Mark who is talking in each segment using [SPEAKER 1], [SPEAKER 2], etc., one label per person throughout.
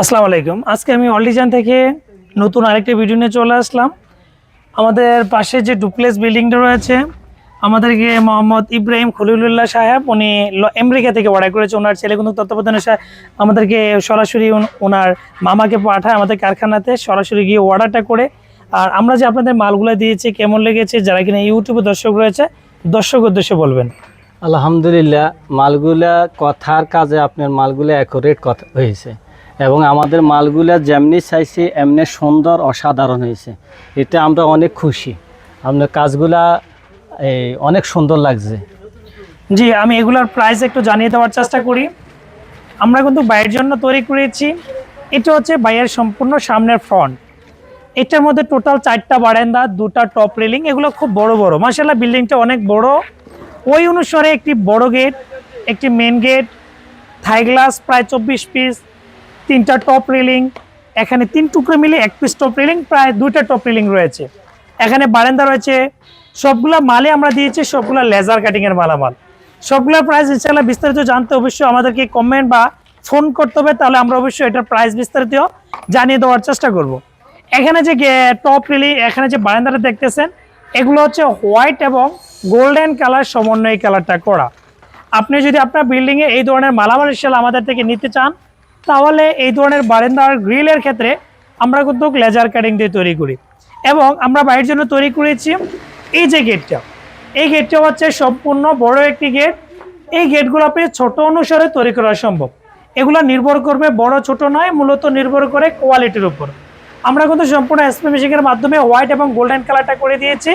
[SPEAKER 1] আসসালামু আলাইকুম। আজকে আমি অলিজান থেকে নতুন আরেকটি ভিডিও নিয়ে চলে আসলাম। আমাদের পাশে যে ডুপ্লেস বিল্ডিংটা রয়েছে, আমাদেরকে মোহাম্মদ ইব্রাহিম খলিলুল্লাহ সাহেব, উনি আমেরিকা থেকে অর্ডার করেছে। ওনার ছেলে কিন্তু তত্ত্বাবধানে আমাদেরকে সরাসরি ওনার মামাকে পাঠায় আমাদের কারখানাতে, সরাসরি গিয়ে অর্ডারটা করে। আর আমরা যে আপনাদের মালগুলো দিয়েছি, কেমন লেগেছে, যারা কিনা ইউটিউবে দর্শক রয়েছে, দর্শক উদ্দেশ্যে বলবেন।
[SPEAKER 2] আলহামদুলিল্লাহ, মালগুলা কথার কাজে আপনার মালগুলো অ্যাকুরেট কথা হয়েছে। এবং আমাদের মালগুলা যেমনি চাইছে, এমনি সুন্দর, অসাধারণ হয়েছে। এতে আমরা অনেক খুশি। আপনার কাজগুলা এই অনেক সুন্দর লাগছে।
[SPEAKER 1] জি, আমি এগুলার প্রাইস একটু জানিয়ে দেওয়ার চেষ্টা করি। আমরা কিন্তু বাইয়ের জন্য তৈরি করেছি। এটা হচ্ছে বাইয়ের সম্পূর্ণ সামনের ফ্রন্ট এটার মধ্যে টোটাল চারটা বারান্দা, দুটা টপ রেলিং এগুলো খুব বড় বড়। মাসাল্লাহ বিল্ডিংটা অনেক বড়। ওই অনুসারে একটি বড় গেট একটি মেন গেট থাই গ্লাস প্রায় চব্বিশ পিস তিনটা টপ রেলিং এখানে তিন টুকরো মিলে এক পিস টপ রেলিং প্রায় দুইটা টপ রেলিং রয়েছে। এখানে বারান্দা রয়েছে, সবগুলা মালে আমরা দিয়েছি, সবগুলা লেজার কাটিং এর মালামাল। সবগুলোর প্রাইস ইনশাল্লাহ বিস্তারিত জানতে অবশ্যই আমাদেরকে কমেন্ট বা ফোন করতে হবে, তাহলে আমরা অবশ্যই এটার প্রাইস বিস্তারিত জানিয়ে দেওয়ার চেষ্টা করব। এখানে যে টপ রেলি এখানে যে বারান্দাটা দেখতেছেন, এগুলো হচ্ছে হোয়াইট এবং গোল্ডেন কালার সমন্বয় কালারটা করা। আপনি যদি আপনার বিল্ডিংয়ে এই ধরনের মালামাল সেল আমাদের থেকে নিতে চান তাহলে এই ধরনের বারান্দার গ্রিলের ক্ষেত্রে আমরা কিন্তু লেজার কাটিং দিয়ে তৈরি করি। এবং আমরা বাড়ির জন্য তৈরি করেছি এই যে গেটটা এই গেটটা হচ্ছে সম্পূর্ণ বড় একটি গেট এই গেটগুলো আপনি ছোট অনুসারে তৈরি করা সম্ভব। এগুলো নির্ভর করবে বড়, ছোট নয়, মূলত নির্ভর করে কোয়ালিটির উপর। আমরা কিন্তু সম্পূর্ণ এসপি মেশিনের মাধ্যমে হোয়াইট এবং গোল্ডেন কালারটা করে দিয়েছি।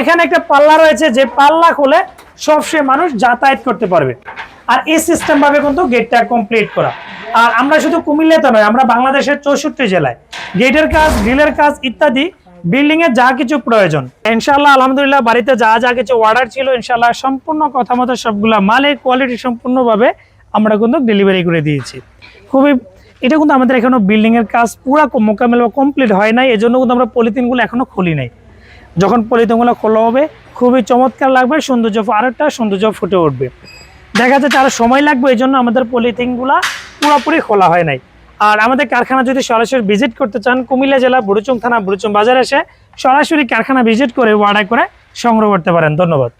[SPEAKER 1] এখানে একটা পাল্লা রয়েছে, যে পাল্লা খুলে সবসময় মানুষ যাতায়াত করতে পারবে। আর এই সিস্টেম ভাবে কিন্তু গেটটা কমপ্লিট করা। আর আমরা শুধু কুমিল্লাতে নয়, আমরা বাংলাদেশের চৌষট্টি জেলায়। গেটের কাজ, গ্রিলের কাজ ইত্যাদি বিল্ডিং এর যা কিছু প্রয়োজন। ইনশাল্লাহ আলহামদুলিল্লাহ, বাড়িতে যা যা কিছু অর্ডার ছিল ইনশাল্লাহ সম্পূর্ণ কথা মতো সবগুলা মালের কোয়ালিটি সম্পূর্ণভাবে আমরা কিন্তু ডেলিভারি করে দিয়েছি। খুবই, এটা কিন্তু আমাদের এখনও বিল্ডিং এর কাজ পুরো মোকামেল বা কমপ্লিট হয় নাই, এজন্য কিন্তু আমরা পলিথিনগুলো এখনও খুলি নাই। যখন পলিথিনগুলো খোলা হবে, খুবই চমৎকার লাগবে, সৌন্দর্য আরেকটা সৌন্দর্য ফুটে উঠবে। দেখা যাচ্ছে আরও সময় লাগবে এই জন্য আমাদের পলিথিনগুলা পুরোপুরি খোলা হয় নাই। আর আমাদের কারখানা যদি সরাসরি ভিজিট করতে চান, কুমিল্লা জেলা বুড়ুচুং থানা বুড়ুচুং বাজার এসে সরাসরি কারখানা ভিজিট করে অর্ডার করে সংগ্রহ করতে পারেন। ধন্যবাদ।